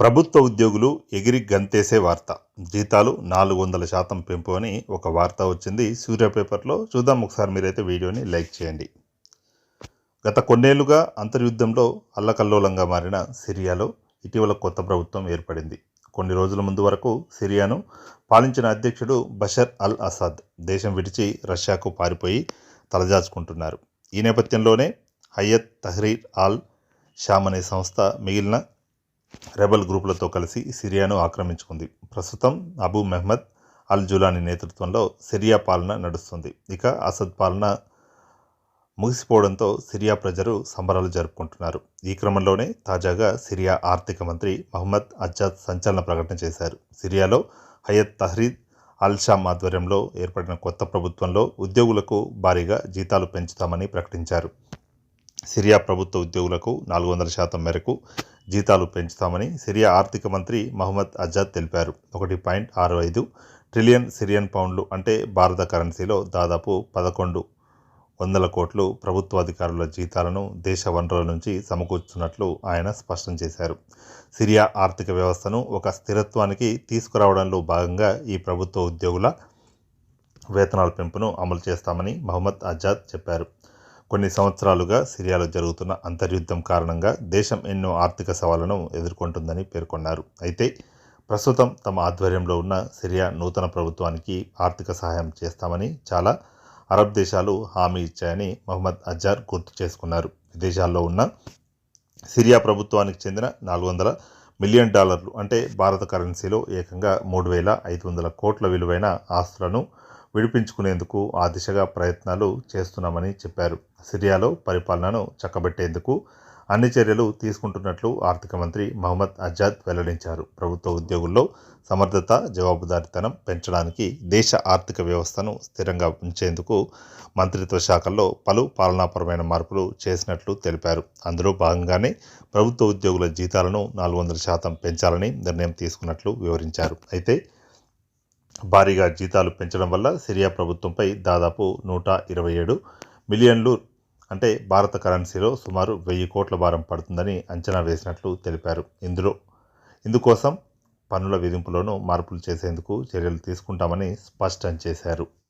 ప్రభుత్వ ఉద్యోగులు ఎగిరి గంతేసే వార్త. జీతాలు నాలుగు వందల శాతం పెంపు అని ఒక వార్త వచ్చింది. సూర్య పేపర్లో చూద్దాం. ఒకసారి మీరైతే వీడియోని లైక్ చేయండి. గత కొన్నేళ్ళుగా అంతర్యుద్ధంలో అల్లకల్లోలంగా మారిన సిరియాలో ఇటీవల కొత్త ప్రభుత్వం ఏర్పడింది. కొన్ని రోజుల ముందు వరకు సిరియాను పాలించిన అధ్యక్షుడు బషర్ అల్ అసాద్ దేశం విడిచి రష్యాకు పారిపోయి తలజాచుకుంటున్నారు ఈ నేపథ్యంలోనే హయ్యత్ తహ్రీర్ అల్ షామ్ అనే సంస్థ మిగిలిన రెబల్ గ్రూపులతో కలిసి సిరియాను ఆక్రమించుకుంది. ప్రస్తుతం అబూ మెహ్మద్ అల్ జులానీ నేతృత్వంలో సిరియా పాలన నడుస్తుంది. ఇక అసద్ పాలన ముగిసిపోవడంతో సిరియా ప్రజలు సంబరాలు జరుపుకుంటున్నారు. ఈ క్రమంలోనే తాజాగా సిరియా ఆర్థిక మంత్రి మహమ్మద్ అజ్జాద్ సంచలన ప్రకటన చేశారు. సిరియాలో హయత్ తహ్రీద్ అల్ షామ్ ఆధ్వర్యంలో ఏర్పడిన కొత్త ప్రభుత్వంలో ఉద్యోగులకు భారీగా జీతాలు పెంచుతామని ప్రకటించారు. సిరియా ప్రభుత్వ ఉద్యోగులకు నాలుగు వందల శాతం మేరకు జీతాలు పెంచుతామని సిరియా ఆర్థిక మంత్రి మహమ్మద్ అజాద్ తెలిపారు. ఒకటి పాయింట్ ఆరు ఐదు ట్రిలియన్ సిరియన్ పౌండ్లు అంటే భారత కరెన్సీలో దాదాపు పదకొండు వందల కోట్లు ప్రభుత్వ అధికారుల జీతాలను దేశ వనరుల నుంచి సమకూర్చున్నట్లు ఆయన స్పష్టం చేశారు. సిరియా ఆర్థిక వ్యవస్థను ఒక స్థిరత్వానికి తీసుకురావడంలో భాగంగా ఈ ప్రభుత్వ ఉద్యోగుల వేతనాల పెంపును అమలు చేస్తామని మహమ్మద్ అజాద్ చెప్పారు. కొన్ని సంవత్సరాలుగా సిరియాలో జరుగుతున్న అంతర్యుద్ధం కారణంగా దేశం ఎన్నో ఆర్థిక సవాళ్ళను ఎదుర్కొంటుందని పేర్కొన్నారు. అయితే ప్రస్తుతం తమ ఆధ్వర్యంలో ఉన్న సిరియా నూతన ప్రభుత్వానికి ఆర్థిక సహాయం చేస్తామని చాలా అరబ్ దేశాలు హామీ ఇచ్చాయని మహమ్మద్ అజార్ గుర్తు చేసుకున్నారు. విదేశాల్లో ఉన్న సిరియా ప్రభుత్వానికి చెందిన నాలుగు వందల మిలియన్ డాలర్లు అంటే భారత కరెన్సీలో ఏకంగా మూడు వేల ఐదు వందల కోట్ల విలువైన ఆస్తులను విడిపించుకునేందుకు ఆ దిశగా ప్రయత్నాలు చేస్తున్నామని చెప్పారు. సిరియాలో పరిపాలనను చక్కబెట్టేందుకు అన్ని చర్యలు తీసుకుంటున్నట్లు ఆర్థిక మంత్రి మహమ్మద్ అజాద్ వెల్లడించారు. ప్రభుత్వ ఉద్యోగుల్లో సమర్థత జవాబుదారితనం పెంచడానికి దేశ ఆర్థిక వ్యవస్థను స్థిరంగా ఉంచేందుకు మంత్రిత్వ శాఖల్లో పలు పాలనాపరమైన మార్పులు చేసినట్లు తెలిపారు. అందులో భాగంగానే ప్రభుత్వ ఉద్యోగుల జీతాలను నాలుగు వందల శాతం పెంచాలని నిర్ణయం తీసుకున్నట్లు వివరించారు. అయితే భారీగా జీతాలు పెంచడం వల్ల సిరియా ప్రభుత్వంపై దాదాపు నూట ఇరవై ఏడు మిలియన్లు అంటే భారత కరెన్సీలో సుమారు వెయ్యి కోట్ల భారం పడుతుందని అంచనా వేసినట్లు తెలిపారు. ఇందులో ఇందుకోసం పన్నుల విధింపులోనూ మార్పులు చేసేందుకు చర్యలు తీసుకుంటామని స్పష్టం చేశారు.